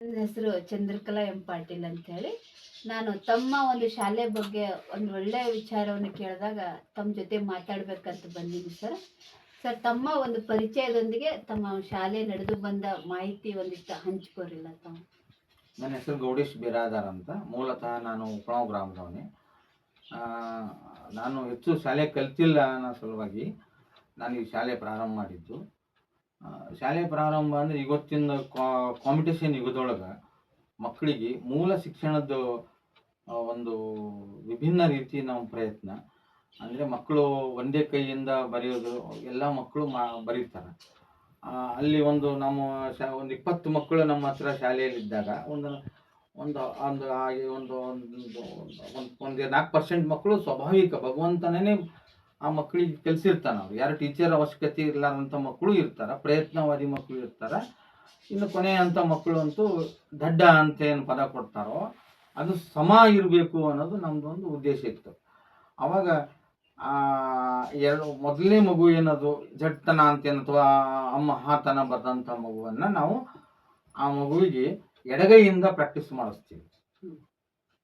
ನನ್ನ ಹೆಸರು ಚಂದ್ರಕಲಾ ಎಂ ಪಾಟೀಲ್ ಅಂತ ಹೇಳಿ ನಾನು ತಮ್ಮ ಒಂದು ಶಾಲೆ ಬಗ್ಗೆ ಒಂದು ಒಳ್ಳೆಯ ವಿಚಾರವನ್ನು ಕೇಳಿದಾಗ ತಮ್ಮ ಜೊತೆ ಮಾತಾಡಬೇಕಂತ ಬಂದಿದ್ದೀನಿ ಸರ್. ಸರ್, ತಮ್ಮ ಒಂದು ಪರಿಚಯದೊಂದಿಗೆ ತಮ್ಮ ಶಾಲೆ ನಡೆದು ಬಂದ ಮಾಹಿತಿ ಒಂದಿಷ್ಟು ಹಂಚ್ಕೋರಿಲ್ಲ ತಮ್ಮ ನನ್ನ ಹೆಸರು ಗೌಡೇಶ್ ಬಿರಾದಾರ್ ಅಂತ. ಮೂಲತಃ ನಾನು ಉಪಣಾವ್ ಗ್ರಾಮದವನೇ. ನಾನು ಹೆಚ್ಚು ಶಾಲೆ ಕಲ್ತಿಲ್ಲ ಅನ್ನೋ ಸಲುವಾಗಿ ನಾನು ಈ ಶಾಲೆ ಪ್ರಾರಂಭ ಮಾಡಿದ್ದು. ಶಾಲೆ ಪ್ರಾರಂಭ ಅಂದರೆ ಇವತ್ತಿನ ಕಾಂಪಿಟೇಷನ್ ಯುಗದೊಳಗೆ ಮಕ್ಕಳಿಗೆ ಮೂಲ ಶಿಕ್ಷಣದ ಒಂದು ವಿಭಿನ್ನ ರೀತಿ ನಮ್ಮ ಪ್ರಯತ್ನ. ಅಂದರೆ ಮಕ್ಕಳು ಒಂದೇ ಕೈಯಿಂದ ಬರೆಯೋದು, ಎಲ್ಲ ಮಕ್ಕಳು ಮಾ, ಬರೀತಾರೆ. ಅಲ್ಲಿ ಒಂದು ನಮ್ಮ ಶಾ, ಒಂದು ಇಪ್ಪತ್ತು ಮಕ್ಕಳು ನಮ್ಮ ಹತ್ರ ಶಾಲೆಯಲ್ಲಿದ್ದಾಗ ಒಂದು ಒಂದು ಒಂದು ಒಂದು ಒಂದು ಒಂದು ನಾಲ್ಕು ಪರ್ಸೆಂಟ್ ಮಕ್ಕಳು ಸ್ವಾಭಾವಿಕ. ಭಗವಂತನೇ ಆ ಮಕ್ಕಳಿಗೆ ಕಲಿಸಿರ್ತಾನೆ ಅವ್ರು. ಯಾರು ಟೀಚರ್ ಅವಶ್ಯಕತೆ ಇರಲಾರಂಥ ಮಕ್ಕಳು ಇರ್ತಾರೆ ಪ್ರಯತ್ನವಾದಿ ಮಕ್ಕಳು ಇರ್ತಾರೆ. ಇನ್ನು ಕೊನೆ ಅಂತ ಮಕ್ಕಳು ಅಂತೂ ದಡ್ಡ ಅಂತ ಏನು ಪದ ಕೊಡ್ತಾರೋ ಅದು ಸಮ ಇರಬೇಕು ಅನ್ನೋದು ನಮ್ದು ಒಂದು ಉದ್ದೇಶ ಇತ್ತು. ಅವಾಗ ಆ, ಎರಡು ಮೊದಲನೇ ಮಗು ಏನದು ಜಟ್ಟನ ಅಂತೇನು ಅಥವಾ ಅಮ್ಮ ಹಾತನ ಬರೆದಂಥ ಮಗುವನ್ನು ನಾವು ಆ ಮಗುವಿಗೆ ಎಡಗೈಯಿಂದ ಪ್ರಾಕ್ಟೀಸ್ ಮಾಡಿಸ್ತೀವಿ.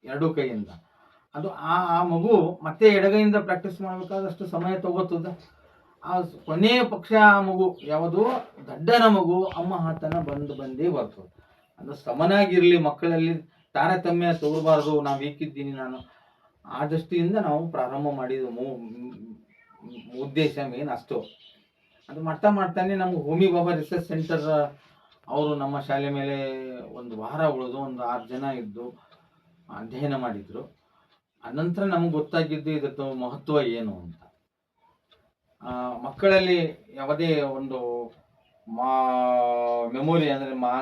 ಎರಡೂ ಕೈಯಿಂದ. ಅದು ಆ ಆ ಮಗು ಮತ್ತೆ ಎಡಗೈಯಿಂದ ಪ್ರಾಕ್ಟೀಸ್ ಮಾಡಬೇಕಾದಷ್ಟು ಸಮಯ ತಗೋತದ. ಆ ಕೊನೆಯ ಪಕ್ಷ ಆ ಮಗು, ಯಾವುದು? ದಡ್ಡನ ಮಗು, ಅಮ್ಮ ಹಾತನ ಬಂದು ಬಂದೇ ಬರ್ತದೆ. ಅದು ಸಮನಾಗಿರಲಿ, ಮಕ್ಕಳಲ್ಲಿ ತಾರತಮ್ಯ ತಗೋಬಾರ್ದು ನಾವು ಏಕಿದ್ದೀನಿ ನಾನು. ಆ ದೃಷ್ಟಿಯಿಂದ ನಾವು ಪ್ರಾರಂಭ ಮಾಡಿದ ಉದ್ದೇಶ ಮೇನ್ ಅಷ್ಟು. ಅದು ಮಾಡ್ತಾ ಮಾಡ್ತಾನೆ ನಮ್ಗೆ ಹೋಮಿ ಬಾಬಾ ರಿಸರ್ಚ್ ಸೆಂಟರ್ ಅವರು ನಮ್ಮ ಶಾಲೆ ಮೇಲೆ ಒಂದು ವಾರ ಉಳಿದು, ಒಂದು ಆರು ಜನ ಇದ್ದು, ಅಧ್ಯಯನ ಮಾಡಿದ್ರು. ಅನಂತರ ನಮ್ಗೆ ಗೊತ್ತಾಗಿದ್ದು ಇದರದ್ದು ಮಹತ್ವ ಏನು ಅಂತ. ಮಕ್ಕಳಲ್ಲಿ ಯಾವುದೇ ಒಂದು ಮಾ, ಮೆಮೊರಿ ಅಂದರೆ ಮಾ,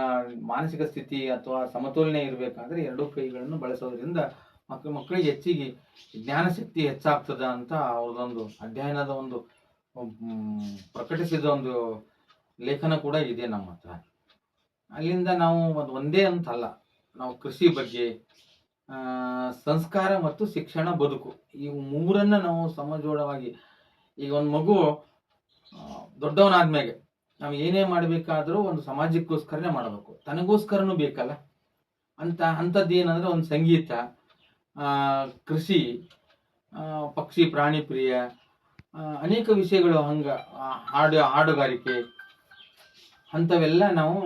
ಮಾನಸಿಕ ಸ್ಥಿತಿ ಅಥವಾ ಸಮತೋಲನೆ ಇರಬೇಕಾದ್ರೆ ಎರಡೂ ಕೈಗಳನ್ನು ಬಳಸೋದ್ರಿಂದ ಮಕ್ಕಳು ಮಕ್ಕಳಿಗೆ ಹೆಚ್ಚಿಗೆ ಜ್ಞಾನಶಕ್ತಿ ಹೆಚ್ಚಾಗ್ತದ ಅಂತ ಅವ್ರದ್ದೊಂದು ಅಧ್ಯಯನದ ಒಂದು ಪ್ರಕಟಿಸಿದ ಒಂದು ಲೇಖನ ಕೂಡ ಇದೆ ನಮ್ಮ ಹತ್ರ. ಅಲ್ಲಿಂದ ನಾವು ಒಂದು, ಒಂದೇ ಅಂತಲ್ಲ. ನಾವು ಕೃಷಿ ಬಗ್ಗೆ ಸಂಸ್ಕಾರ ಮತ್ತು ಶಿಕ್ಷಣ ಬದುಕು. ಈ ಮೂರನ್ನ ನಾವು ಸಮಜೋಡವಾಗಿ ಈಗ ಒಂದು ಮಗು ದೊಡ್ಡವನಾದ್ಮೇಲೆ ನಾವು ಏನೇ ಮಾಡಬೇಕಾದರೂ ಒಂದು ಸಮಾಜಕ್ಕೋಸ್ಕರನೇ ಮಾಡಬೇಕು. ತನಗೋಸ್ಕರನೂ ಬೇಕಲ್ಲ. ಅಂತ ಅಂಥದ್ದು ಏನಂದ್ರೆ ಒಂದು ಸಂಗೀತ ಕೃಷಿ ಪಕ್ಷಿ, ಪ್ರಾಣಿ ಪ್ರಿಯ ಅನೇಕ ವಿಷಯಗಳು ಹಂಗ ಹಾಡು, ಹಾಡುಗಾರಿಕೆ, ಅಂಥವೆಲ್ಲ ನಾವು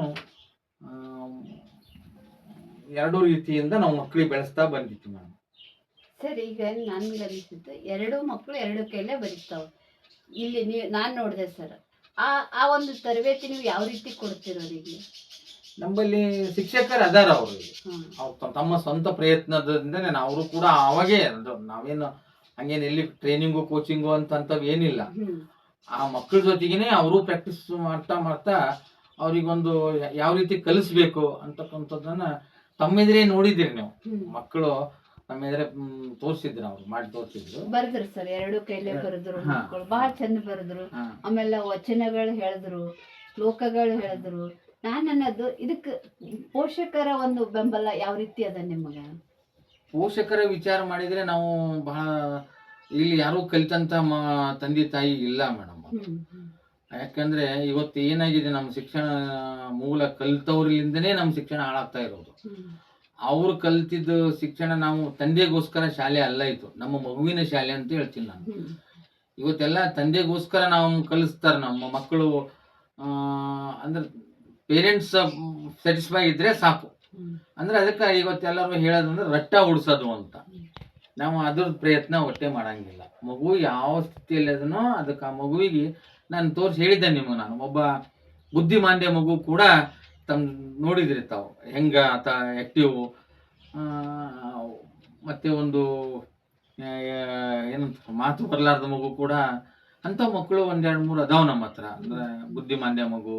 ಎರಡೂ ರೀತಿಯಿಂದ ನಾವು ಮಕ್ಕಳಿಗೆ ಬೆಳೆಸ್ತಾ ಬಂದಿತ್ತು ನಾನು ಸರ್ ಈಗ ನನ್ಗೆ ಅನಿಸಿದ್ದು ಎರಡು ಮಕ್ಕಳು ಎರಡು ಕೈಲೇ ಬರೀತಾವೆ ಇಲ್ಲಿ ನೀವು ನಾನು ನೋಡಿದೆ ಸರ್ ಆ ಆ ಒಂದು ತರಬೇತಿ ನೀವು ಯಾವ ರೀತಿ ಕೊಡ್ತಿರೋರಿಗೆ ನಮ್ಮಲ್ಲಿ ಶಿಕ್ಷಕರು ಅದಾರ ಅವರು ಅವ್ರು ತಮ್ಮ ಸ್ವಂತ ಪ್ರಯತ್ನದಿಂದನೇ ಅವರು ಕೂಡ ಅವಾಗೇ ಅದು ನಾವೇನು ಹಂಗೇನು ಎಲ್ಲಿ ಟ್ರೈನಿಂಗು ಕೋಚಿಂಗು ಅಂತಂಥವು ಏನಿಲ್ಲ. ಆ ಮಕ್ಕಳ ಜೊತೆಗೇನೆ ಅವರು ಪ್ರಾಕ್ಟೀಸ್ ಮಾಡ್ತಾ ಮಾಡ್ತಾ ಅವರಿಗೊಂದು ಯಾವ ರೀತಿ ಕಲಿಸ್ಬೇಕು ಅಂತಕ್ಕಂಥದ್ದನ್ನ ತಮ್ಮೆದುರೇ ನೋಡಿದಿರಿ ನೀವು. ಮಕ್ಕಳು ತಮ್ಮಿದ್ರೆ ತೋರಿಸಿದ್ರು ಅವ್ರು ಮಾಡಿ ತೋರಿಸಿದ್ರು. ಬರೆದ್ರು ಸರ್ ಎರಡು ಕೈಲೇ ಬರೆದ್ರು ಮಕ್ಕಳು. ಬಹಳ ಚಂದ ಬರೆದ್ರು. ಆಮೇಲೆ ವಚನಗಳು ಹೇಳಿದ್ರು ಶ್ಲೋಕಗಳು ಹೇಳಿದ್ರು. ನಾನು ಅನ್ನೋದು ಇದಕ್ಕೆ ಪೋಷಕರ ಒಂದು ಬೆಂಬಲ ಯಾವ ರೀತಿ ಅದ ನಿಮಗೆ? ಪೋಷಕರ ವಿಚಾರ ಮಾಡಿದ್ರೆ ನಾವು ಬಹಳ ಇಲ್ಲಿ ಯಾರು ಕಲಿತಂತ ಮ ತಂದೆ ತಾಯಿ ಇಲ್ಲ ಮೇಡಮ್ ಯಾಕಂದ್ರೆ ಇವತ್ತು ಏನಾಗಿದೆ, ನಮ್ಮ ಶಿಕ್ಷಣ ಮೂಲ ಕಲ್ತವ್ರಿಂದನೇ ನಮ್ಮ ಶಿಕ್ಷಣ ಹಾಳಾಗ್ತಾ ಇರೋದು. ಅವ್ರು ಕಲ್ತಿದ್ದು ಶಿಕ್ಷಣ ನಾವು ತಂದೆಗೋಸ್ಕರ ಶಾಲೆ ಅಲ್ಲ ಇತ್ತು ನಮ್ಮ ಮಗುವಿನ ಶಾಲೆ ಅಂತ ಹೇಳ್ತೀನಿ ನಾನು. ಇವತ್ತೆಲ್ಲ ತಂದೆಗೋಸ್ಕರ ನಾವು ಕಲಿಸ್ತಾರೆ ನಮ್ಮ ಮಕ್ಕಳು ಅಂದ್ರೆ ಪೇರೆಂಟ್ಸ್ ಸ್ಯಾಟಿಸ್ಫೈ ಇದ್ರೆ ಸಾಕು. ಅಂದ್ರೆ ಅದಕ್ಕೆ ಇವತ್ತೆಲ್ಲರೂ ಹೇಳೋದಂದ್ರೆ ರಟ್ಟ ಉಡ್ಸೋದು ಅಂತ. ನಾವು ಅದ್ರ ಪ್ರಯತ್ನ ಒಟ್ಟೆ ಮಾಡಂಗಿಲ್ಲ. ಮಗು ಯಾವ ಸ್ಥಿತಿಯಲ್ಲಿ ಅದನ್ನೋ ಅದಕ್ಕೆ ಆ ಮಗುವಿಗೆ ನಾನು ತೋರಿಸಿ ಹೇಳಿದ್ದೆ ನಿಮಗೆ ನಾನು. ಒಬ್ಬ ಬುದ್ಧಿಮಾಂದ್ಯ ಮಗು ಕೂಡ ತಮ್ ನೋಡಿದ್ರಿ ತಾವು. ಹೆಂಗ ಆತ ಆಕ್ಟಿವ್ ಮತ್ತೆ ಒಂದು ಏನು ಏನಂತ ಮಾತು ಬರಲಾರ್ದ ಮಗು ಕೂಡ ಅಂಥ ಮಕ್ಕಳು ಒಂದೆರಡು ಮೂರು ಅದಾವ ನಮ್ಮ ಹತ್ರ. ಅಂದ್ರೆ ಬುದ್ಧಿಮಾಂದ್ಯ ಮಗು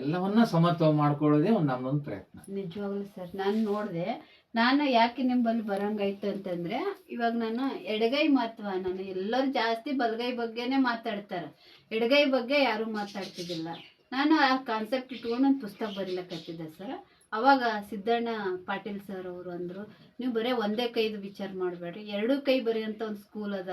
ಎಲ್ಲವನ್ನ ಸಮತ್ವ ಮಾಡ್ಕೊಳ್ಳೋದೇ ಒಂದು ನಮ್ದೊಂದು ಪ್ರಯತ್ನ. ನಿಜವಾಗ್ಲೂ ಸರ್, ನಾನು ನೋಡಿದೆ ನಾನು ಯಾಕೆ ನಿಂಬಲ್ಲಿ ಬರಂಗಾಯ್ತು ಅಂತಂದ್ರೆ, ಇವಾಗ ನಾನು ಎಡಗೈ ಮಹತ್ವ ನಾನು ಎಲ್ಲರೂ ಜಾಸ್ತಿ ಬಲಗೈ ಬಗ್ಗೆನೇ ಮಾತಾಡ್ತಾರೆ. ಎಡಗೈ ಬಗ್ಗೆ ಯಾರೂ ಮಾತಾಡ್ತಿದ್ದಿಲ್ಲ. ನಾನು ಆ ಕಾನ್ಸೆಪ್ಟ್ ಇಟ್ಕೊಂಡು ಒಂದು ಪುಸ್ತಕ ಬರೀಲಕ್ಕತ್ತಿದ್ದೆ ಸರ್. ಅವಾಗ ಸಿದ್ದಣ್ಣ ಪಾಟೀಲ್ ಸರ್ ಅವರು ಅಂದರು, ನೀವು ಬರೀ ಒಂದೇ ಕೈದು ವಿಚಾರ ಮಾಡಬೇಡ್ರಿ. ಎರಡು ಕೈ ಬರೆಯೋಂಥ ಒಂದು ಸ್ಕೂಲ್ ಅದ,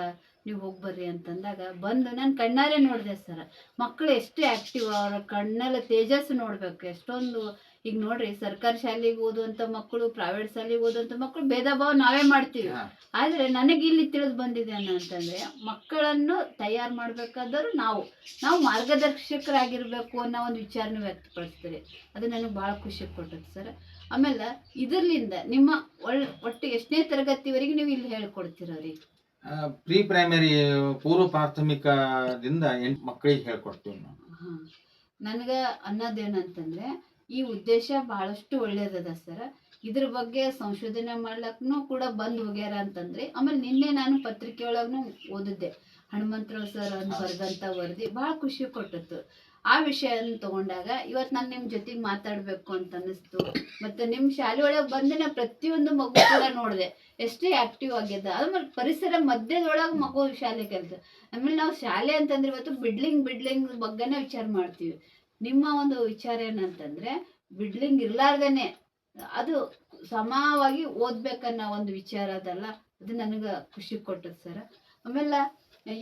ನೀವು ಹೋಗಿ ಬರ್ರಿ ಅಂತಂದಾಗ ಬಂದು ನಾನು ಕಣ್ಣಾರೆ ನೋಡಿದೆ ಸರ್. ಮಕ್ಕಳು ಎಷ್ಟು ಆ್ಯಕ್ಟಿವ್ ಅವರ, ಕಣ್ಣಲ್ಲಿ ತೇಜಸ್ಸು ನೋಡಬೇಕು. ಎಷ್ಟೊಂದು ಈಗ ನೋಡ್ರಿ ಸರ್ಕಾರಿ ಶಾಲೆಗೆ ಓದುವಂತ ಮಕ್ಕಳು ಪ್ರೈವೇಟ್ ಶಾಲೆಗೆ ಓದುವಂತ ಮಕ್ಕಳು ಭೇದ ಭಾವ ನಾವೇ ಮಾಡ್ತೀವಿ. ಆದ್ರೆ ನನಗೆ ಇಲ್ಲಿ ತಿಳಿದು ಬಂದಿದೆ ಅಂತಂದ್ರೆ ಮಕ್ಕಳನ್ನು ತಯಾರು ಮಾಡ್ಬೇಕಾದ್ರು ನಾವು. ನಾವು ಮಾರ್ಗದರ್ಶಕರಾಗಿರ್ಬೇಕು ಅನ್ನೋ ಒಂದು ವಿಚಾರನ ವ್ಯಕ್ತಪಡಿಸ್ತೀರಿ. ಅದು ನನಗೆ ಭಾಳ ಖುಷಿ ಕೊಟ್ಟದ್ದು ಸರ್. ಆಮೇಲೆ ಇದರ್ಲಿಂದ ನಿಮ್ಮ ಒಳ್ ಒಟ್ಟು ಎಷ್ಟನೇ ತರಗತಿವರೆಗೆ ನೀವು ಇಲ್ಲಿ ಹೇಳ್ಕೊಡ್ತೀರ ಅವ್ರಿಗೆ ಪ್ರೀ ಪ್ರೈಮರಿ ಪೂರ್ವ ಪ್ರಾಥಮಿಕದಿಂದ ಎಂಟು ಮಕ್ಕಳಿಗೆ ಹೇಳ್ಕೊಡ್ತೀವಿ ನಾವು. ನನಗೆ ಅನ್ನೋದೇನಂತಂದ್ರೆ ಈ ಉದ್ದೇಶ ಬಹಳಷ್ಟು ಒಳ್ಳೇದದ ಸರ್. ಇದ್ರ ಬಗ್ಗೆ ಸಂಶೋಧನೆ ಮಾಡ್ಲಕ್ಕೂ ಕೂಡ ಬಂದ್ ಹೋಗ್ಯಾರ ಅಂತಂದ್ರೆ, ಆಮೇಲೆ ನಿನ್ನೆ ನಾನು ಪತ್ರಿಕೆ ಒಳಗೂ ಓದಿದ್ದೆ. ಹನುಮಂತರಾವ್ ಸರ್ ಅಂತ ಬರ್ದಂತ ವರದಿ ಬಹಳ ಖುಷಿ ಕೊಟ್ಟಿತ್ತು. ಆ ವಿಷಯನ ತಗೊಂಡಾಗ ಇವತ್ತು ನಾನು ನಿಮ್ಮ ಜೊತೆಗೆ ಮಾತಾಡಬೇಕು ಅಂತ ಅನ್ನಿಸ್ತು. ಮತ್ತೆ ನಿಮ್ಮ ಶಾಲೆ ಒಳಗೆ ಬಂದಿನ ಪ್ರತಿಯೊಂದು ಮಗು ಕೂಡ ನೋಡಿದೆ. ಎಷ್ಟೇ ಆಕ್ಟಿವ್ ಆಗ್ಯದ. ಆಮೇಲೆ ಪರಿಸರ ಮಧ್ಯದೊಳಗ ಮಗು ಶಾಲೆ ಕೆಲಸ ಆಮೇಲೆ ನಾವು ಶಾಲೆ ಅಂತಂದ್ರೆ ಇವತ್ತು ಬಿಡ್ಲಿಂಗ್ ಬಿಡ್ಲಿಂಗ್ ಬಗ್ಗೆನೇ ವಿಚಾರ ಮಾಡ್ತೀವಿ. ನಿಮ್ಮ ಒಂದು ವಿಚಾರ ಏನಂತಂದ್ರೆ, ಬಿಡ್ಲಿಂಗ್ ಇರ್ಲಾರ್ದೇನೆ, ಅದು ಸಮವಾಗಿ ಓದ್ಬೇಕನ್ನೋ ಒಂದು ವಿಚಾರ ಅದಲ್ಲ, ಅದು ನನಗೆ ಖುಷಿ ಕೊಟ್ಟದ್ದು ಸರ್ ಆಮೇಲೆ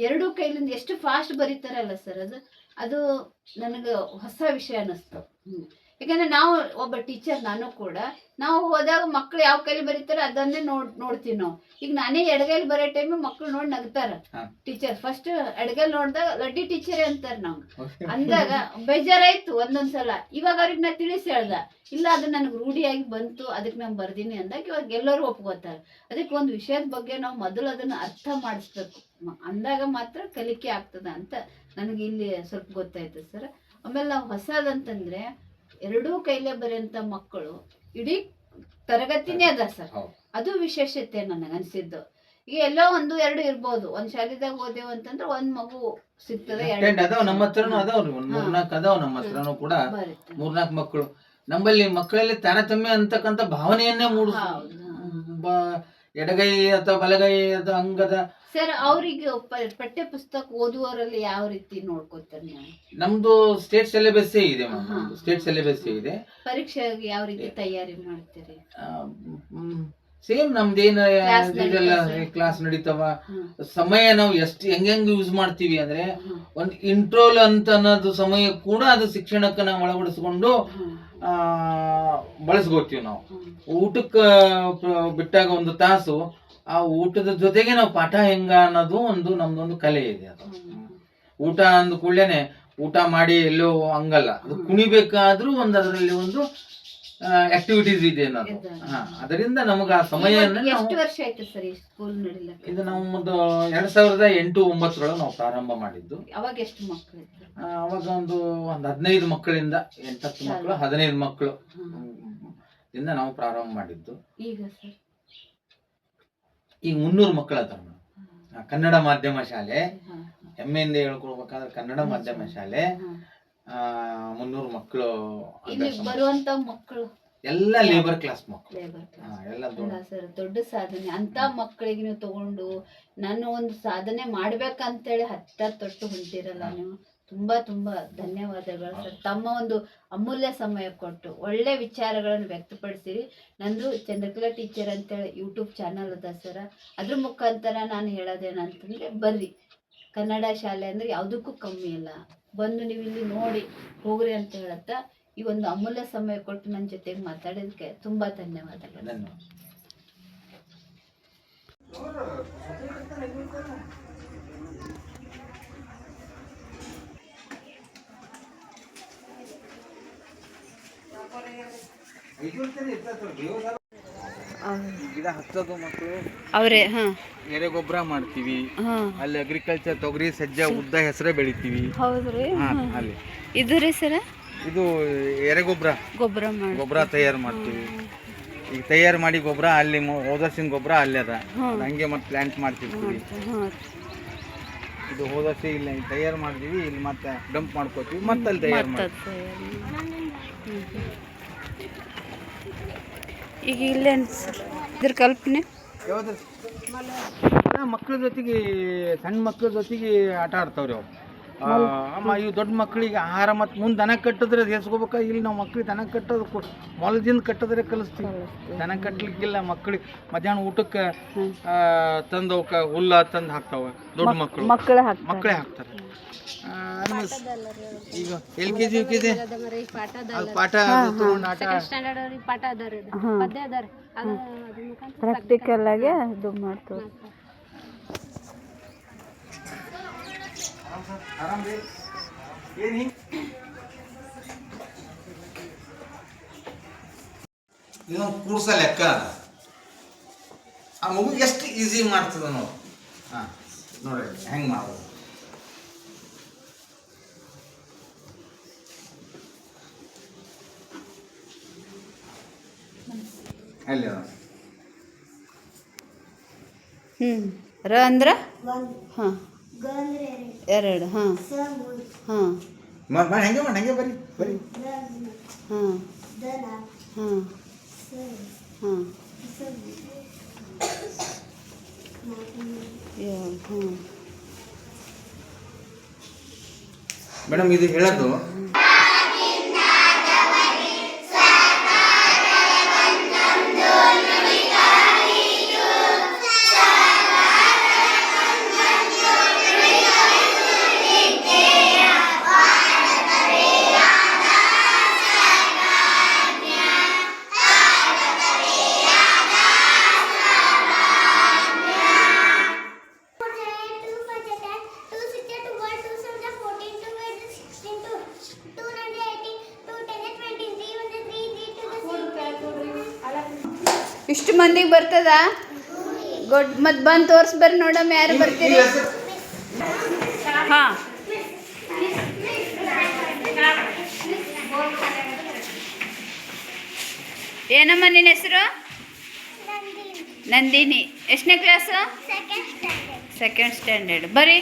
ಎರಡೂ ಕೈಲಿಂದ ಎಷ್ಟು ಫಾಸ್ಟ್ ಬರೀತಾರಲ್ಲ ಸರ್ ಅದು ಅದು ನನಗೆ ಹೊಸ ವಿಷಯ ಅನ್ನಿಸ್ತು ಹ್ಮ್. ಯಾಕಂದ್ರೆ ನಾವು ಒಬ್ಬ ಟೀಚರ್ ನಾನು ಕೂಡ ನಾವು ಹೋದಾಗ ಮಕ್ಳು ಯಾವ ಕೈಲಿ ಬರೀತಾರೆ ಅದನ್ನೇ ನೋಡ್ ನೋಡ್ತೀವಿ ನಾವು. ಈಗ ನಾನೇ ಎಡಗೈಲಿ ಬರೋ ಟೈಮ್ ಮಕ್ಳು ನೋಡಿ ನಗ್ತಾರ. ಟೀಚರ್ ಫಸ್ಟ್ ಎಡಗೈಲಿ ನೋಡಿದಾಗ ಲಡ್ಡಿ ಟೀಚರ್ ಅಂತಾರ ನಾವು. ಅಂದಾಗ ಬೇಜಾರಾಯ್ತು ಒಂದೊಂದ್ಸಲ. ಇವಾಗ ಅವ್ರಿಗೆ ನಾ ತಿಳಿಸಿ ಹೇಳ್ದ. ಇಲ್ಲ ಅದು ನನಗೆ ರೂಢಿಯಾಗಿ ಬಂತು ಅದಕ್ಕೆ ನಾನು ಬರ್ದೀನಿ ಅಂದಾಗ ಇವಾಗ ಎಲ್ಲರೂ ಒಪ್ಕೋತಾರೆ. ಅದಕ್ಕೆ ಒಂದು ವಿಷಯದ ಬಗ್ಗೆ ನಾವು ಮೊದಲು ಅದನ್ನು ಅರ್ಥ ಮಾಡಿಸ್ಬೇಕು. ಅಂದಾಗ ಮಾತ್ರ ಕಲಿಕೆ ಆಗ್ತದ ಅಂತ ನನಗೆ ಇಲ್ಲಿ ಸ್ವಲ್ಪ ಗೊತ್ತಾಯ್ತು ಸರ್. ಆಮೇಲೆ ನಾವು ಹೊಸದಂತಂದ್ರೆ ಎರಡೂ ಕೈಲೇ ಬರೆಯಂತ ಮಕ್ಕಳು ಇಡೀ ತರಗತಿನೇ ಅದ ಸರ್. ಅದು ವಿಶೇಷತೆ ನನಗೆ ಅನ್ಸಿದ್ದು. ಈಗ ಎಲ್ಲೋ ಒಂದು ಎರಡು ಇರ್ಬೋದು. ಒಂದ್ ಶಾಲೆದಾಗ ಓದೇವು ಅಂತಂದ್ರೆ ಒಂದ್ ಮಗು ಸಿಗ್ತದೆ ಅದಾವ ನಮ್ಮ ಹತ್ರನು ಅದಾವ್ರಿ. ಒಂದ್ ಮೂರ್ನಾಲ್ಕು ಅದಾವ ನಮ್ಮ ಹತ್ರನೂ ಕೂಡ ಮೂರ್ನಾಲ್ಕು ಮಕ್ಕಳು. ನಮ್ಮಲ್ಲಿ ಮಕ್ಕಳಲ್ಲಿ ತಾರತಮ್ಯ ಅಂತಕ್ಕಂಥ ಭಾವನೆಯನ್ನೇ. ಬ- ಎಡಗೈ ಅಥವಾ ಬಲಗೈ ಅಥವಾ ಅಂಗದ ಸರ್ ಅವರಿಗೆ ಪಠ್ಯ ಪುಸ್ತಕ ಓದುವವರಲ್ಲಿ ಯಾವ ರೀತಿ ನೋಡ್ಕೊತಾರೆ ನೀವು ನಮ್ದು ಸ್ಟೇಟ್ ಸಿಲೆಬಸ್ ಇದೆ. ಸ್ಟೇಟ್ ಸಿಲೆಬಸ್ ಇದೆ ಪರೀಕ್ಷೆಗೆ ಯಾವ ರೀತಿ ತಯಾರಿ ಮಾಡ್ತೀರಿ ಸೇಮ್ ನಮ್ದೇನ. ಕ್ಲಾಸ್ ನಡೀತಾವ ಸಮಯ ನಾವು ಎಷ್ಟು ಹೆಂಗ್ ಯೂಸ್ ಮಾಡ್ತೀವಿ ಅಂದ್ರೆ. ಒಂದು ಇಂಟ್ರೋಲ್ ಅಂತ ಅನ್ನೋದು ಸಮಯ ಕೂಡ ಅದು ಶಿಕ್ಷಣಕ್ಕೆ ನಾವು ಅಳವಡಿಸ್ಕೊಂಡು ಹ್ಮ್. ಬಳಸ್ಕೋತೀವಿ ನಾವು. ಊಟಕ್ಕೆ ಬಿಟ್ಟಾಗ ಒಂದು ತಾಸು ಆ ಊಟದ ಜೊತೆಗೆ ನಾವು ಪಾಠ ಹೆಂಗ ಅನ್ನೋದು ಒಂದು ನಮ್ದೊಂದು ಕಲೆ ಇದೆ ಅದು. ಊಟ ಅಂದ ಕೂಡಲೇನೆ ಊಟ ಮಾಡಿ ಎಲ್ಲೋ ಹಂಗಲ್ಲ. ಅದು ಕುಣಿಬೇಕಾದ್ರೂ ಒಂದು ಅದರಲ್ಲಿ ಒಂದು ಆಕ್ಟಿವಿಟೀಸ್ ಇದೆ ಅನ್ನೋದು. ಹಾ ಅದರಿಂದ ನಮಗೆ ಆ ಸಮಯ ಇದು ನಾವು ಒಂದು ಎರಡ್ ಸಾವಿರದ ಎಂಟು ಒಂಬತ್ತರೊಳಗೆ ನಾವು ಪ್ರಾರಂಭ ಮಾಡಿದ್ದು. ಅವಾಗ ಎಷ್ಟು ಮಕ್ಕಳು ಅವಾಗ ಒಂದು ಒಂದು ಹದಿನೈದು ಮಕ್ಕಳಿಂದ ಎಂಟತ್ತು ಮಕ್ಕಳು ಹದಿನೈದು ಮಕ್ಕಳು ಇಂದ ನಾವು ಪ್ರಾರಂಭ ಮಾಡಿದ್ದು. ಈಗ ಸರ್? ಈಗ ಮುನ್ನೂರು ಮಕ್ಕಳ ಮೇಡಮ್. ಕನ್ನಡ ಮಾಧ್ಯಮ ಶಾಲೆ ಹೆಮ್ಮೆಯಿಂದ ಹೇಳ್ಕೊಳ್ಬೇಕಾದ್ರೆ ಕನ್ನಡ ಮಾಧ್ಯಮ ಶಾಲೆ ಆ, ಮುನ್ನೂರು ಮಕ್ಕಳು ಬರುವಂತ ಮಕ್ಕಳು. ಎಲ್ಲ ಲೇಬರ್ ಕ್ಲಾಸ್ ಮಕ್ಕಳು. ಎಲ್ಲ ದೊಡ್ಡ ಸರ್ ದೊಡ್ಡ ಸಾಧನೆ. ಅಂತ ಮಕ್ಕಳಿಗೆ ನೀವು ತಗೊಂಡು ನಾನು ಒಂದು ಸಾಧನೆ ಮಾಡ್ಬೇಕಂತೇಳಿ ಹತ್ತಾರು ತೊಟ್ಟು ಹೊಂಟಿರಲ್ಲ ನೀವು. ತುಂಬಾ ತುಂಬಾ ಧನ್ಯವಾದಗಳು ಸರ್. ತಮ್ಮ ಒಂದು ಅಮೂಲ್ಯ ಸಮಯ ಕೊಟ್ಟು ಒಳ್ಳೆ ವಿಚಾರಗಳನ್ನು ವ್ಯಕ್ತಪಡಿಸಿರಿ. ನಂದು ಚಂದ್ರಕಲಾ ಟೀಚರ್ ಅಂತೇಳಿ ಯೂಟ್ಯೂಬ್ ಚಾನಲ್ ಅದ ಸರ್. ಅದ್ರ ಮುಖಾಂತರ ನಾನು ಹೇಳೋದೇನಂತಂದ್ರೆ ಬರ್ರಿ. ಕನ್ನಡ ಶಾಲೆ ಅಂದ್ರೆ ಯಾವುದಕ್ಕೂ ಕಮ್ಮಿ ಇಲ್ಲ ಬಂದು ನೀವು ಇಲ್ಲಿ ನೋಡಿ ಹೋಗ್ರಿ ಅಂತ ಹೇಳುತ್ತಾ. ಈ ಒಂದು ಅಮೂಲ್ಯ ಸಮಯ ಕೊಟ್ಟು ನನ್ನ ಜೊತೆಗೆ ಮಾತಾಡೋದಕ್ಕೆ ತುಂಬಾ ಧನ್ಯವಾದಗಳು. ಗಿಡ ಹಚ್ಚೋದು ಮಕ್ಕಳು. ಅವರೇ ಹಾಂ. ಎರೆಗೊಬ್ಬರ ಮಾಡ್ತೀವಿ. ಹಾಂ. ಅಲ್ಲಿ ಅಗ್ರಿಕಲ್ಚರ್ ತೊಗರಿ ಸಜ್ಜೆ ಉದ್ದ ಹೆಸರೇ ಬೆಳಿತೀವಿ. ಹೌದ್ರಿ? ಅಲ್ಲಿ. ಇದು ರೀ ಸರ? ಇದು ಎರೆ ಗೊಬ್ಬರ. ಗೊಬ್ಬರ ಗೊಬ್ಬರ ತಯಾರು ಮಾಡ್ತೀವಿ. ಈಗ ತಯಾರು ಮಾಡಿ ಗೊಬ್ಬರ ಅಲ್ಲಿ ಹೋದರ್ಸಿನ ಹೋದ ಗೊಬ್ಬರ ಅಲ್ಲಿ ಅದ. ಹಂಗೆ ಮತ್ತೆ ಪ್ಲಾಂಟ್ ಮಾಡ್ತಿರ್ತೀವಿ. ಇದು ಹೋದ ವರ್ಷ ಇಲ್ಲಿ ತಯಾರು ಮಾಡ್ತೀವಿ ಇಲ್ಲಿ ಮತ್ತೆ ಡಂಪ್ ಮಾಡ್ಕೋತೀವಿ ಮತ್ತೆ ಅಲ್ಲಿ ತಯಾರು ಮಾಡ್ತೀವಿ. ಈಗ ಇಲ್ಲೇನು ಸರ್ ಇದ್ರ ಕಲ್ಪನೆ? ಮಕ್ಕಳ ಜೊತೆಗೆ ಸಣ್ಣ ಮಕ್ಕಳ ಜೊತೆಗೆ ಆಟ ಆಡ್ತಾವ್ರಿ ಅವು ಅಮ್ಮ ಇವು ದೊಡ್ಡ ಮಕ್ಕಳಿಗೆ ಆಹಾರ ಮತ್ತು ಮುಂದೆ ದನ ಕಟ್ಟಿದ್ರೆ ಅದು ಹೆಸ್ಕೋಬೇಕಾ ಇಲ್ಲಿ ನಾವು ಮಕ್ಳಿಗೆ ದನ ಕಟ್ಟೋದು ಕೊ- ಮೊಲದಿಂದ ಕಟ್ಟಿದ್ರೆ ಕಲಿಸ್ತೀವಿ. ದನ ಕಟ್ಟಲಿಕ್ಕಿಲ್ಲ ಮಕ್ಳಿಗೆ ಮಧ್ಯಾಹ್ನ ಊಟಕ್ಕೆ ತಂದು ಅವಕ್ಕೆ ಹುಲ್ಲ ತಂದು ಹಾಕ್ತಾವೆ ದೊಡ್ಡ ಮಕ್ಕಳು ಮಕ್ಕಳೇ ಹಾಕ್ತಾರೆ. ಮಕ್ಕಳೇ ಹಾಕ್ತಾರೆ. ಈಗ L K G U K G ಪಾಠ ಪ್ರಾಕ್ಟಿಕಲ್ ಆಗಿ ಇದು ಮಾಡ್ತಾರೆ ಆರಾಮ್ ರೀ? ಏನು ಹಿಂಗೆ? ಇದೊಂದು ಕೂರ್ಸ ಲೆಕ್ಕ ಅದ. ಆ ಮಗು ಎಷ್ಟು ಈಸಿ ಮಾಡ್ತದ ನೋಡಿ. ಹಾಂ ನೋಡಿ ಹೆಂಗೆ ಮಾಡೋದು ಅಲ್ಲಿ ಹ್ಮ್ ಹ್ಞೂ ರ ಅಂದ್ರೆ? ಹಾಂ. ಎರಡು ಹಾಂ. ಹಾಂ. ಮ- ಮ- ಹೆಂಗೆ ಮಾಡಿ ಹಂಗೆ ಬರಿ ಬರಿ. ಹಾಂ. ಹಾಂ. ಹಾಂ. ಹಾಂ. ಮೇಡಮ್ ಇದು ಹೇಳೋದು ಇಷ್ಟು ಮಂದಿಗೆ ಬರ್ತದ? ಗೊಡ್ ಮತ್ ಬಂದು ತೋರ್ಸ್ ಬರ್ರಿ ನೋಡಮ್ಮ ಯಾರು ಬರ್ತೀರಿ. ಹಾಂ. ಏನಮ್ಮ ನಿನ್ನ ಹೆಸರು? ನಂದಿನಿ. ಎಷ್ಟನೇ ಕ್ಲಾಸ್ ಸೆಕೆಂಡ್ ಸ್ಟ್ಯಾಂಡರ್ಡ್ ಬರೀ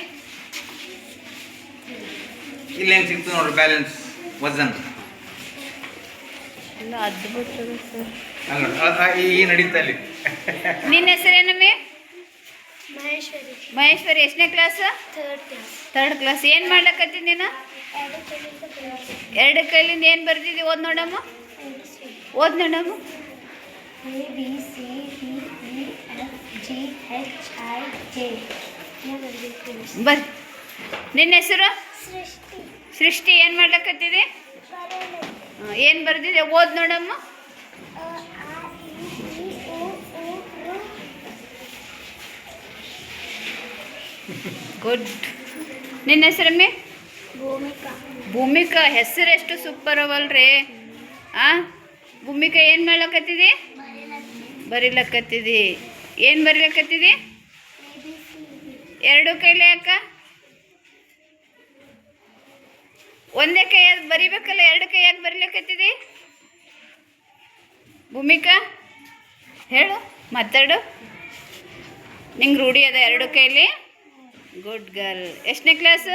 ಇಲ್ಲೇನು ಸಿಗ್ತದೆ ನೋಡ್ರಿ ಬ್ಯಾಲೆನ್ಸ್ ವಜನ್. ಇಲ್ಲ ಅದ್ಭುತ ಸರ್ ಈ ನಡೀತಾ ಇಲ್ಲಿ. ನಿನ್ನ ಹೆಸರೇನಮ್ಮಿ ಮಹೇಶ್ವರಿ. ಮಹೇಶ್ವರಿ ಎಷ್ಟನೇ ಕ್ಲಾಸ್ ಥರ್ಡ್ ಕ್ಲಾಸ್ ಏನು ಮಾಡ್ಲಕತ್ತಿ ನೀನು? ಎರಡು ಕೈಲಿಂದ ಏನು ಬರ್ತಿದ್ದಿ ಓದ್ ನೋಡಮ್ಮ. ಓದ್ ನೋಡಮ್ಮ. A B C D E F G H I J ಬರ್ರಿ ನಿನ್ನ ಹೆಸರು? ಸೃಷ್ಟಿ. ಸೃಷ್ಟಿ ಏನು ಮಾಡ್ಲಕತ್ತಿದೆ ಏನು ಬರ್ದಿದೆ ಓದ್ ನೋಡಮ್ಮ. ಗುಡ್ ನಿನ್ನ ಹೆಸರಮ್ಮಿ ಭೂಮಿಕಾ. ಭೂಮಿಕಾ ಹೆಸರು ಎಷ್ಟು ಸೂಪರ್ ಅವಲ್ರಿ? ಆ? ಭೂಮಿಕಾ ಏನು ಮಾಡ್ಲಕತ್ತಿದಿ? ಬರಿಲಕತ್ತಿದಿ. ಏನು ಬರಿಲಕತ್ತಿದಿ? ಎರಡು ಕೈಲಿ ಅಕ್ಕ? ಒಂದೇ ಕೈಯಾಗ ಬರಿಬೇಕಲ್ಲ ಎರಡು ಕೈಯಾಗ ಬರಿಲಕತ್ತಿದಿ? ಭೂಮಿಕಾ ಹೇಳು ಮಾತಾಡು ನಿಂಗೆ ರೂಢಿ ಅದ ಎರಡು ಕೈಲಿ? ಗುಡ್ ಗರ್ಲ್ ಎಷ್ಟನೇ ಕ್ಲಾಸ್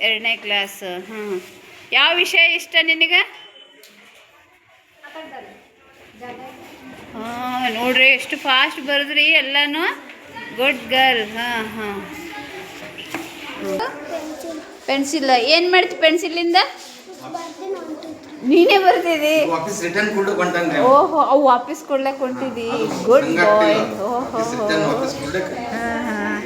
ಎರಡನೇ ಕ್ಲಾಸ್ ಹಾಂ ಯಾವ ವಿಷಯ ಇಷ್ಟ ನಿನಗೆ? ಹಾಂ ನೋಡ್ರಿ ಎಷ್ಟು ಫಾಸ್ಟ್ ಬರೆದ್ರಿ ಎಲ್ಲನೂ. ಗುಡ್ ಗರ್ಲ್ ಹಾಂ ಹಾಂ. ಪೆನ್ಸಿಲ್ ಏನು ಮಾಡ್ತಿ ಪೆನ್ಸಿಲಿಂದ ನೀನೇ ಬರ್ತಿದಿ ವಾಪಸ್ ರಿಟರ್ನ್ ಕೊಡು ಕೊಂಡಂಗ್ರೆ ಓಹೋ ಅವು ವಾಪಸ್ ಕೊಡ್ಲಕ್ಕೆ ಹೊಂಟಿದಿ ಗುಡ್ ಬಾಯ್ ಓಹೋ ವಾಪಸ್ ಕೊಡ್ಲಿಕ್ಕೆ ಹಾಂ ಹಾಂ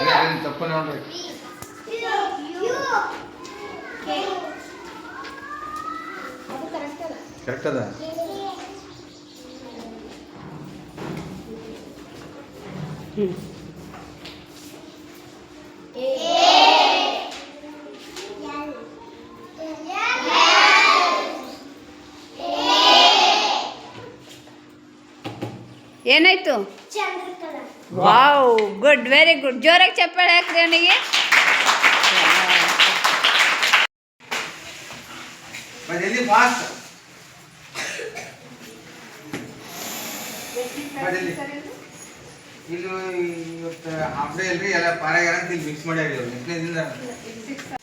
ಅದೇ ಅದನ್ನ ತಪ್ಪು ನೋಡ್ರಿ ಕರೆಕ್ಟ್ ಅದ ಎಲ್ ಏನಾಯ್ತು Chandrakala wow good very good ಜೋರಾಗಿ ಚಪ್ಪಾಳೆ ಹಾಕ್ರಿ ಅವನಿಗೆ? ಜಲ್ದಿ ಫಾಸ್ಟ್ ಜಲ್ದಿ ಇಲ್ಲಿ ಇವತ್ತು ಹಾಫ್ ಡೇ ಅಲ್ರಿ, ಎಲ್ಲ ಪಾರಾಗ್ಯಾರ ಅಂತ ಇಲ್ಲಿ ಮಿಕ್ಸ್ ಮಾಡ್ಯಾರ ಇವ್ರು. ಎಷ್ಟನೇದಿಂದ ಪ್ರಾಕ್ಟೀಸ್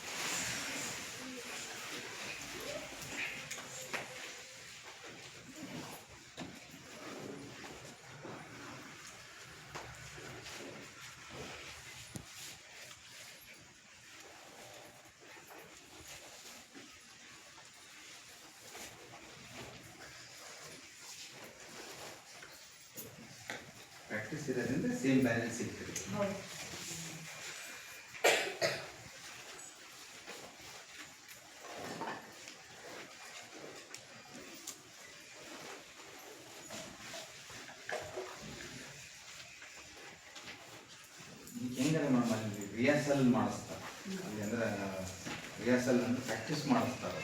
ಬ್ಯಾಲೆನ್ಸ್ ಸಿಗ್ತದೆ. ಹೆಂಗಾರೆ ನಮ್ಮಲ್ಲಿ ರಿಹರ್ಸಲ್ ಮಾಡಿಸ್ತಾರೆ. ಅಲ್ಲಿ ಅಂದ್ರೆ ರಿಹರ್ಸಲ್ ಅಂದ್ರೆ ಪ್ರಾಕ್ಟೀಸ್ ಮಾಡಿಸ್ತಾರೆ.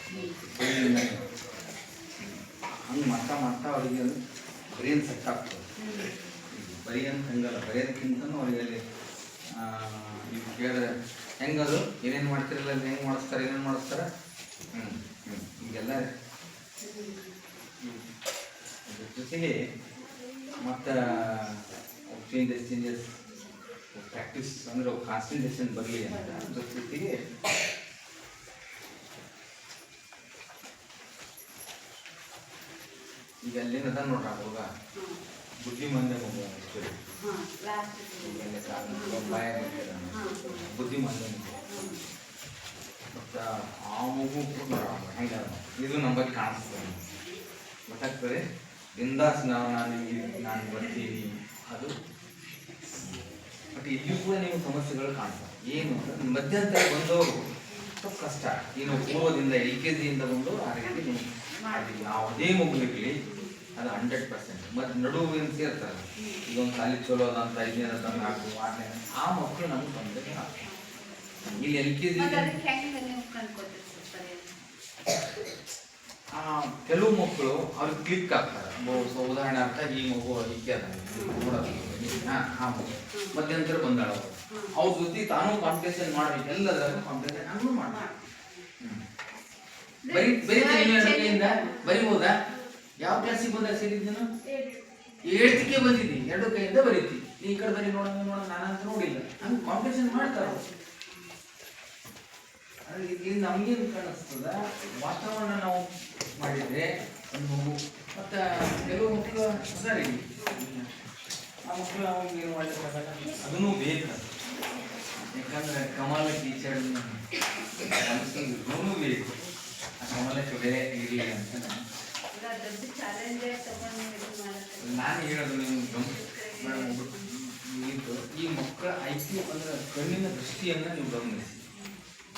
ಹಂಗೆ ಮಾಡ್ತಾ ಮಾಡ್ತಾ ಅವರಿಗೆ ಬ್ರೇನ್ ಸೆಟ್ ಆಗ್ತದೆ. ಬರೀ ಅಂತ ಹಂಗಲ್ಲ ಬರೆಯೋದಕ್ಕಿಂತನೂ ಅವರಿಗೆ ಅಲ್ಲಿ ಆ, ಈಗ ಕೇಳಿದ್ರೆ ಹೆಂಗದು ಏನೇನು ಮಾಡ್ತಿರಲ್ಲ ಹೆಂಗೆ ಮಾಡಿಸ್ತಾರೆ ಏನೇನು ಮಾಡಿಸ್ತಾರೆ? ಹ್ಞೂ ಹ್ಞೂ. ಇದ್ರ ಜೊತೆಗೆ ಮತ್ತು ಚೇಂಜಸ್ ಚೇಂಜಸ್ ಪ್ರಾಕ್ಟೀಸ್ ಅಂದ್ರೆ ಕಾನ್ಸಂಟ್ರೇಷನ್ ಬರಲಿ ಅಂತ. ಅದ್ರ ಜೊತೆಗೆ ಈಗ ಅಲ್ಲಿಂದ ನೋಡ್ರ ಹುಡುಗ actually. ಈಗೆಲ್ಲ ಕಾಲ ಬಾಯ ಬುದ್ಧಿಮಂದ ಮತ್ತು ಆ ಮಗು ಕೂಡ ಹೆಂಗ ಇದು ನಂಬಲ್ಲಿ ಕಾಣಿಸ್ತದೆ ಗೊತ್ತಾಗ್ತದೆ ಬಿಂದಾಸ್ ನಾವು ನಾನು ನಾನು ಬರ್ತೀನಿ ಅದು ಬಟ್ ಇಲ್ಲಿಯೂ ಕೂಡ ನೀವು ಸಮಸ್ಯೆಗಳು ಕಾಣ್ತವೆ ಏನು ಅಂದ್ರೆ ಮಧ್ಯಂತರ ಬಂದವರು ತುಂಬ ಕಷ್ಟ ಏನು ಪೂರ್ವದಿಂದ ಎಲ್ ಕೆ ಜಿಯಿಂದ ಬಂದು ಆ ರೀತಿ ನೀವು ಯಾವುದೇ ಮಗುವಿರಲಿ ಅದು ಹಂಡ್ರೆಡ್ ಪರ್ಸೆಂಟ್ ಮತ್ತು ನಡುವು ಏನು ಸೇರ್ತಾರೆ ಈಗ ಒಂದು ಕಾಲೇಜ್ ಚಲೋ ಅದ ಅಂತ ಐದನೇ ಅದ ನಾಲ್ಕು ಆರನೇ ಆ ಮಕ್ಕಳು ನಮ್ಗೆ ತೊಂದರೆ ಇಲ್ಲಿ. ಎಲ್ ಕೆ ಜಿ ಕೆಲವು ಮಕ್ಕಳು ಅವ್ರಿಗೆ ಕ್ಲಿಕ್ ಆಗ್ತಾರೆ ಉದಾಹರಣೆ ಅರ್ಥ ಈ ಮಗು ಅದಕ್ಕೆ ಹಾ ಮಧ್ಯಂತರ ಬಂದಾಳ ಅವ್ರು ಜೊತೆ ತಾನು ಕಾಂಪಿಟೇಷನ್ ಮಾಡ್ಬೇಕು ಎಲ್ಲದರಲ್ಲೂ ಕಾಂಪಿಟೇಷನ್ ಮಾಡ್ಬೇಕು. ಬರಿ ಬರೀ ಬರಿಬೋದಾ ಯಾವ ಕ್ಲಾಸಿಗೆ ಬಂದಾಗ ಸೇರಿದ್ ನೀನು? ಏಳ್ತಿಗೆ ಬಂದಿದ್ದಿ ಎರಡು ಕೈಯಿಂದ ಬರೀತಿ. ನೀ ಈ ಕಡೆ ಬರೀ ನೋಡಂಗ ನೋಡ ನಾನಂತ ನೋಡಿಲ್ಲ. ಹಂಗೆ ಕಾಂಪಿಟೇಷನ್ ಮಾಡ್ತಾರ? ಇಲ್ಲಿ ನಮ್ಗೇನು ಕಾಣಿಸ್ತದ? ವಾತಾವರಣ ನಾವು ಮಾಡಿದ್ರೆ ಒಂದು ಮಗು ಮತ್ತು ಕೆಲವು ಮಕ್ಕಳು ಸರಿ. ಇಲ್ಲಿ ಆ ಮಕ್ಕಳು ಅವ್ರಿಗೆ ಏನು ಮಾಡಲಿಕ್ಕಾಗಲ್ಲ ಅದನ್ನು ಬೇಕು. ಯಾಕಂದ್ರೆ ಕಮಲ ಟೀಚರ್ ಮನಸ್ಸಿಗೂ ಬೇಕು. ಆ ಕಮಲಕ್ಕೆ ಬೇರೆ ಇರಲಿ ಅಂತ ನಾನು. ದೊಡ್ಡ ಚಾಲೆಂಜ್ ತಗೊಂಡು ಇದು ಮಾಡಕ್ಕೆ ನಾನು ಹೇಳೋದು ನೀವು ಮೇಡಮ್ ನೀವು ಈ ಮಕ್ಕಳ ಐ ಕ್ಯೂ ಅಂದ್ರೆ ಕಣ್ಣಿನ ದೃಷ್ಟಿಯನ್ನು ನೀವು ಗಮನಿಸಿ.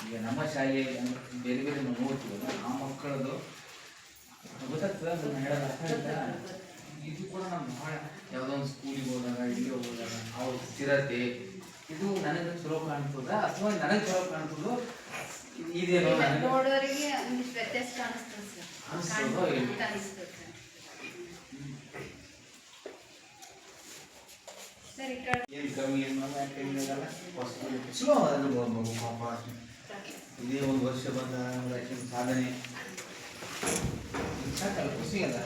ಈಗ ನಮ್ಮ ಶಾಲೆಯಲ್ಲಿ ಅಂದ್ರೆ ಬೇರೆ ಬೇರೆ ನಾವು ನೋಡ್ತೀವಲ್ಲ ಆ ಮಕ್ಕಳದು ಗೊತ್ತಾಗ್ತದೆ? ಅದನ್ನ ಹೇಳೋದು? ಇದು ಕೂಡ ನಾನು ಭಾಳ ಯಾವುದೋ ಒಂದು ಸ್ಕೂಲಿಗೆ ಹೋದಾಗ ಇಲ್ಲಿ ಹೋದಾಗ ಅವ್ರ ಸ್ಥಿರತೆ ಇದು ನನಗೆ ಚಲೋ ಕಾಣ್ತದ ಅಥವಾ ನನಗೆ ಚಲೋ ಕಾಣ್ತದೋ? ಇದು ಇದೇನೋ ನೋಡೋರಿಗೆ ಒಂದಿಷ್ಟು ವ್ಯತ್ಯಾಸ ಕಾಣಿಸ್ತದೆ. ಏನು ಕಮ್ಮಿ ಏನು ಮಗು ಪಾಪ. ಇದೇ ಒಂದು ವರ್ಷ ಬಂದ ಆಕಿನ ಸಾಧನೆ. ಸಾಕಲ್ಲ ಖುಷಿ ಅದ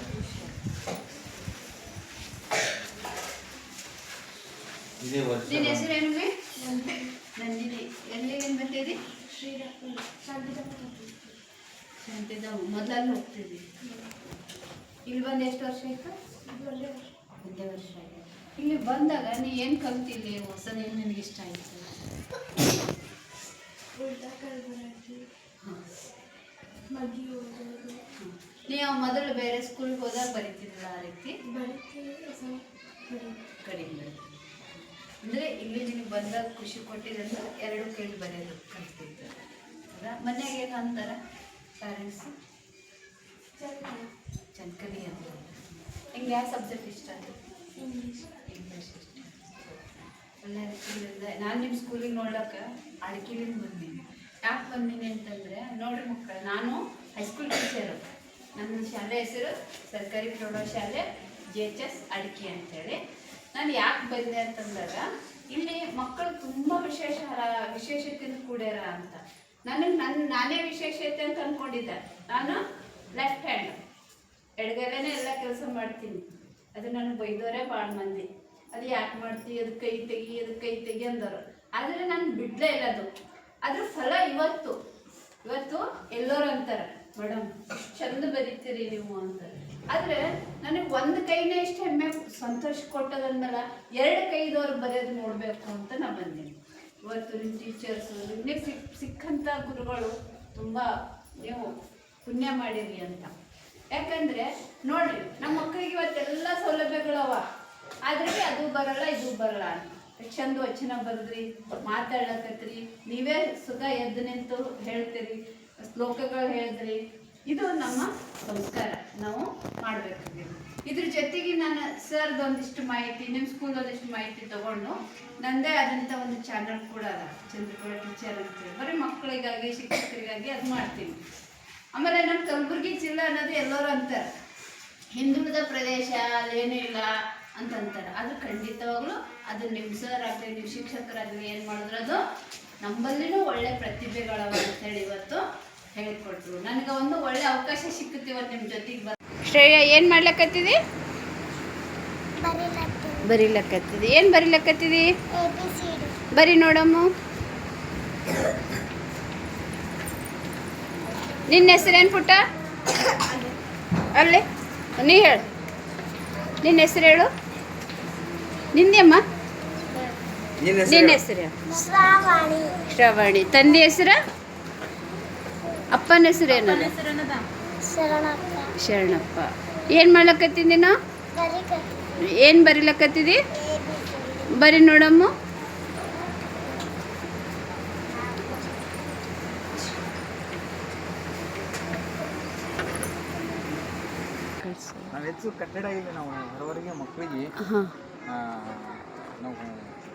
ಇದೇ ವರ್ಷ ನಿನ್ನ ಹೆಸರು ಹೆಸರೇನು ಮೇ ನಂದಿನಿ. ಎಲ್ಲಿಗೆ ಬಂದಿದ್ದೀರಿ? ಶ್ರೀರಾಮ್ ಶಾಂತಿರಾಮ ಶಾಂತಿದ ಮೊದಲಲ್ಲಿ ಹೋಗ್ತಿದ್ವಿ. ಇಲ್ಲಿ ಬಂದು ಎಷ್ಟು ವರ್ಷ ಆಯ್ತು? ಒಂದೇ ವರ್ಷ ಆಯ್ತು. ಇಲ್ಲಿ ಬಂದಾಗ ನೀ ಏನು ಕಲ್ತಿಲ್ಲಿ ಹೊಸದೇನು ನಿನಗೆ ಇಷ್ಟ ಆಯ್ತು? ನೀವು ಮೊದಲು ಬೇರೆ ಸ್ಕೂಲ್ಗೆ ಹೋದಾಗ ಬರೀತಿದ್ರಲ್ಲ ಆ ರೀತಿ. ಕಡಿಮೆ ಅಂದರೆ ಇಲ್ಲಿ ನಿನಗೆ ಬಂದಾಗ ಖುಷಿ ಕೊಟ್ಟಿದ್ರೆ ಎರಡು ಕೇಳಿ ಬರೆಯೋದು ಕಲ್ತಿದ್ದು. ಮನ್ಯಾಗ ಏನು ಅಂತಾರೆ? ಪ್ಯಾರೆಂಟ್ಸು ಚಂಕಲಿ ಅಂತ ಹಿಂಗೆ ಯಾವ ಸಬ್ಜೆಕ್ಟ್ ಇಷ್ಟ ಇಂಗ್ಲೀಷ್ ಇಂಗ್ಲೀಷ್ ಇಷ್ಟ ಒಳ್ಳೆ ನಾನು ನಿಮ್ಮ ಸ್ಕೂಲಿಗೆ ನೋಡ್ಲಕ್ಕ ಅಡಿಕೆಲಿಂದ ಬಂದೀನಿ. ಯಾಕೆ ಬಂದೀನಿ ಅಂತಂದರೆ ನೋಡ್ರಿ ಮಕ್ಕಳು ನಾನು ಹೈಸ್ಕೂಲ್ ಟೀಚರು ನನ್ನ ಶಾಲೆ ಹೆಸರು ಸರ್ಕಾರಿ ಪ್ರೌಢಶಾಲೆ ಜೆ ಎಚ್ ಎಸ್ ಅಡಿಕೆ ಅಂತೇಳಿ. ನಾನು ಯಾಕೆ ಬಂದೆ ಅಂತಂದಾಗ ಇಲ್ಲಿ ಮಕ್ಕಳು ತುಂಬ ವಿಶೇಷ ವಿಶೇಷತೆಯಿಂದ ಕೂಡ್ಯಾರ ಅಂತ. ನನಗೆ ನನ್ನ ನಾನೇ ವಿಶೇಷತೆ ಅಂತ ಅಂದ್ಕೊಂಡಿದ್ದೆ ನಾನು ಲೆಫ್ಟ್ ಹ್ಯಾಂಡ್ ಎಡಗೈಲೇ ಎಲ್ಲ ಕೆಲಸ ಮಾಡ್ತೀನಿ. ಅದು ನನಗೆ ಬೈದವರೇ ಭಾಳ ಮಂದಿ. ಅದು ಯಾಕೆ ಮಾಡ್ತಿ? ಅದು ಕೈ ತೆಗಿ, ಅದು ಕೈ ತೆಗಿ ಅಂದರು. ಆದರೆ ನಾನು ಬಿಡಲೇ ಇಲ್ಲ ಅದು. ಅದ್ರ ಫಲ ಇವತ್ತು. ಇವತ್ತು ಎಲ್ಲರೂ ಅಂತಾರೆ ಮೇಡಮ್ ಚಂದ ಬರೀತೀರಿ ನೀವು ಅಂತಾರೆ ಆದರೆ ನನಗೆ ಒಂದು ಕೈನೇ ಇಷ್ಟು ಹೆಮ್ಮೆ, ಸಂತೋಷ ಕೊಟ್ಟದಂದಲ್ಲ ಎರಡು ಕೈದವ್ರು ಬರೆಯೋದು ನೋಡಬೇಕು ಅಂತ ನಾನು ಬಂದೀನಿ. ಇವತ್ತು ನಿಮ್ಮ ಟೀಚರ್ಸು ನಿಮಗೆ ಸಿಕ್ ಸಿಕ್ಕಂಥ ಗುರುಗಳು ತುಂಬ ನೀವು ಪುಣ್ಯ ಮಾಡಿರಿ ಅಂತ. ಯಾಕಂದರೆ ನೋಡಿರಿ ನಮ್ಮ ಮಕ್ಕಳಿಗೆ ಇವತ್ತೆಲ್ಲ ಸೌಲಭ್ಯಗಳವ ಆದ್ರೆ ಅದು ಬರಲ್ಲ, ಇದು ಬರಲ್ಲ ಅಂತ. ಚಂದ ವಚನ ಬರೆದ್ರಿ ಮಾತಾಡಕತ್ರಿ ನೀವೇ ಸುಖ ಎದ್ದು ನಿಂತು ಹೇಳ್ತೀರಿ, ಶ್ಲೋಕಗಳು ಹೇಳಿದ್ರಿ ಇದು ನಮ್ಮ ಸಂಸ್ಕಾರ. ನಾವು ಮಾಡ್ಬೇಕಾಗಿದೆ ಇದ್ರ ಜೊತೆಗೆ ನಾನು ಸರ್ ಒಂದಿಷ್ಟು ಮಾಹಿತಿ ನಿಮ್ಮ ಸ್ಕೂಲ್ ಒಂದಿಷ್ಟು ಮಾಹಿತಿ ತಗೊಂಡು ನಂದೇ ಆದಂಥ ಒಂದು ಚಾನಲ್ ಕೂಡ ಅದ, ಚಂದ್ರಪುರ ಟೀಚರ್ ಅಂತೇಳಿ ಬರೀ ಮಕ್ಕಳಿಗಾಗಿ, ಶಿಕ್ಷಕರಿಗಾಗಿ ಅದು ಮಾಡ್ತೀನಿ. ಆಮೇಲೆ ನಮ್ಮ ಕಲಬುರ್ಗಿ ಜಿಲ್ಲೆ ಅನ್ನೋದು ಎಲ್ಲರೂ ಅಂತಾರೆ. ಹಿಂದುಳಿದ ಪ್ರದೇಶ ಅಲ್ಲೇನೂ ಇಲ್ಲ ಅಂತಂತಾರೆ ಅದು ಖಂಡಿತವಾಗ್ಲೂ ಅದು ನಿಮ್ಮ ಸರ್ ಆಗಲಿ ನಿಮ್ಮ ಶಿಕ್ಷಕರಾಗಲಿ ಏನು ಮಾಡಿದ್ರು ಅದು ನಮ್ಮಲ್ಲಿನೂ ಒಳ್ಳೆ ಪ್ರತಿಭೆಗಳವ ಅಂತೇಳಿ ಇವತ್ತು ಹೇಳಿಕೊಟ್ರು. ನನಗೆ ಒಂದು ಒಳ್ಳೆ ಅವಕಾಶ ಸಿಕ್ಕುತ್ತೆ ಇವತ್ತು ನಿಮ್ಮ ಜೊತೆಗೆ ಶ್ರೇಯ ಏನು ಮಾಡ್ಲಕತ್ತಿದಿ? ಬರೀಲಕ್ಕತ್ತಿದಿ ಬರೀಲಕತ್ತಿದಿ. ಏನು ಬರೀಲಕ್ಕತ್ತಿದಿ ಬರಿ ನೋಡಮ್ಮ. ನಿನ್ನ ಹೆಸರೇನು ಪುಟ್ಟ? ಅಲ್ಲಿ ನೀ ಹೇಳು. ನಿನ್ನ ಹೆಸರು ಹೇಳು. ನಿಂದೆಮ್ಮ ನಿನ್ನ ಹೆಸರು ಹೇಳು. ಶ್ರಾವಣಿ. ಶ್ರವಣಿ. ತಂದೆ ಹೆಸರ? ಅಪ್ಪನ ಹೆಸರು ಶರಣಪ್ಪ. ಶರಣಪ್ಪ. ಏನು ಮಾಡ್ಲಕತ್ತಿದ್ದಿ ನೀನು? ಏನ್ ಬರಿಲಕತ್ತಿದಿ? ಬರಿ ನೋಡಮ್ಮ. ನಾವು ಹೆಚ್ಚು ಕಟ್ಟಡ ಇಲ್ಲಿ ನಾವು ಹೊರವರೆಗೆ ಮಕ್ಕಳಿಗೆ. ನಾವು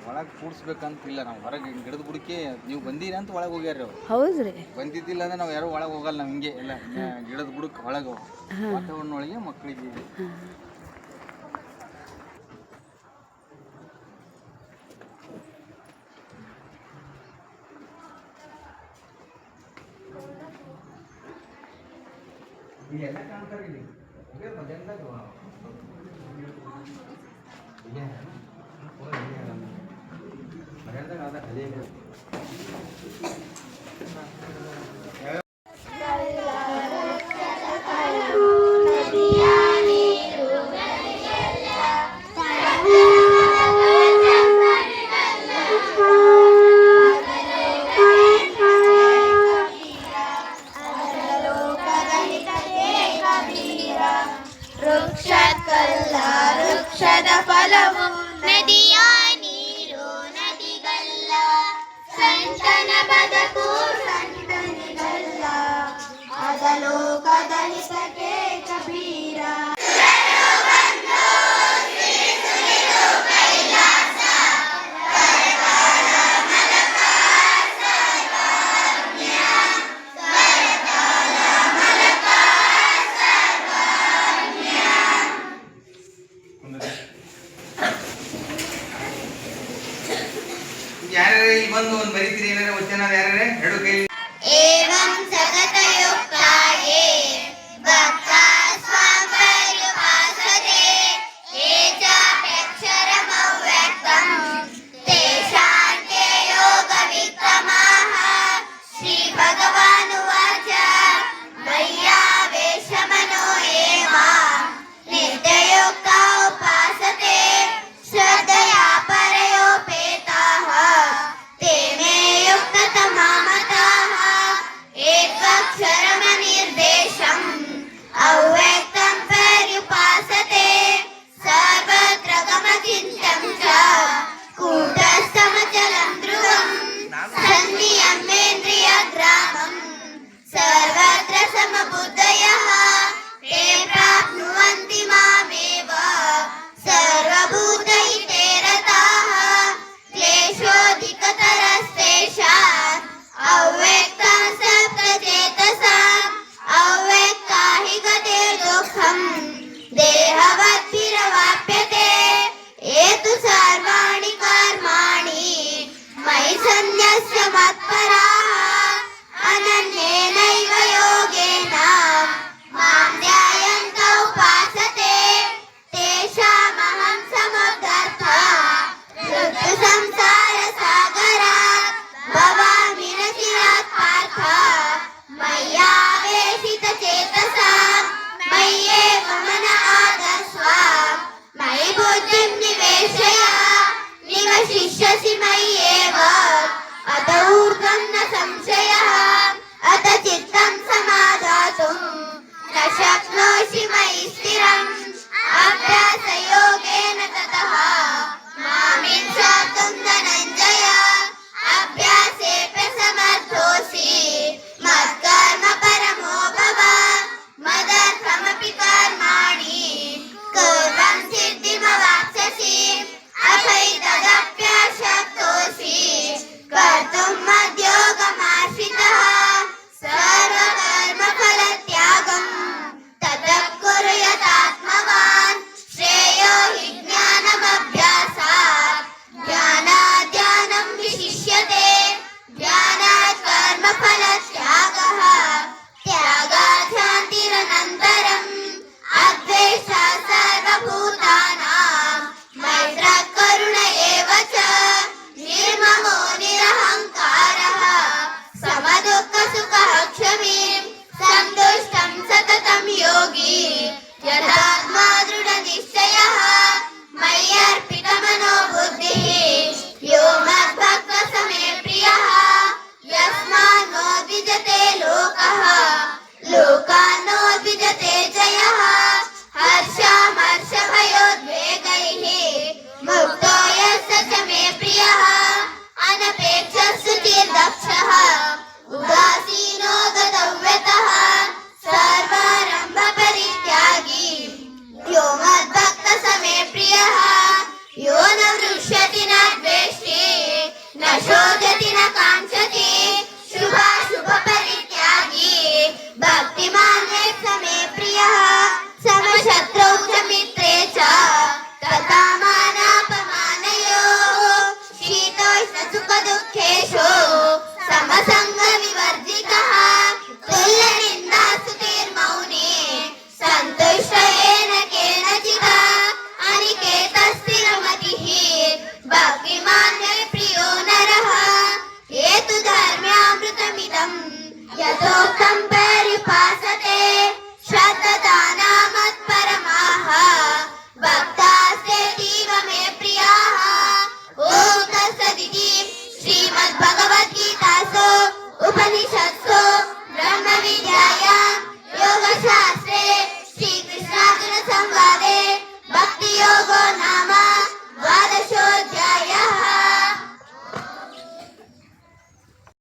ಒಳಗೆ ಕೂಡಿಸ್ಬೇಕಂತ ಇಲ್ಲ ನಾವು ಹೊರಗೆ ಗಿಡದ ಬುಡಕ್ಕೆ ನೀವು ಬಂದೀರಿ ಅಂತ ಒಳಗೆ ಹೋಗ್ಯಾರ ಅವ್ರು. ಹೌದ್ರಿ. ಬಂದಿದ್ದಿಲ್ಲ ಅಂದ್ರೆ ನಾವು ಯಾರು ಒಳಗೆ ಹೋಗಲ್ಲ ನಾವು ಹಿಂಗೆ ಇಲ್ಲ ಗಿಡದ ಬುಡಕ್ಕೆ ಒಳಗೆ ವಾತಾವರಣ ಒಳಗೆ ಮಕ್ಕಳಿಗೆ ಇಲ್ಲೆಲ್ಲ ಕಾಣ್ತಾರೆ ಇಲ್ಲಿ.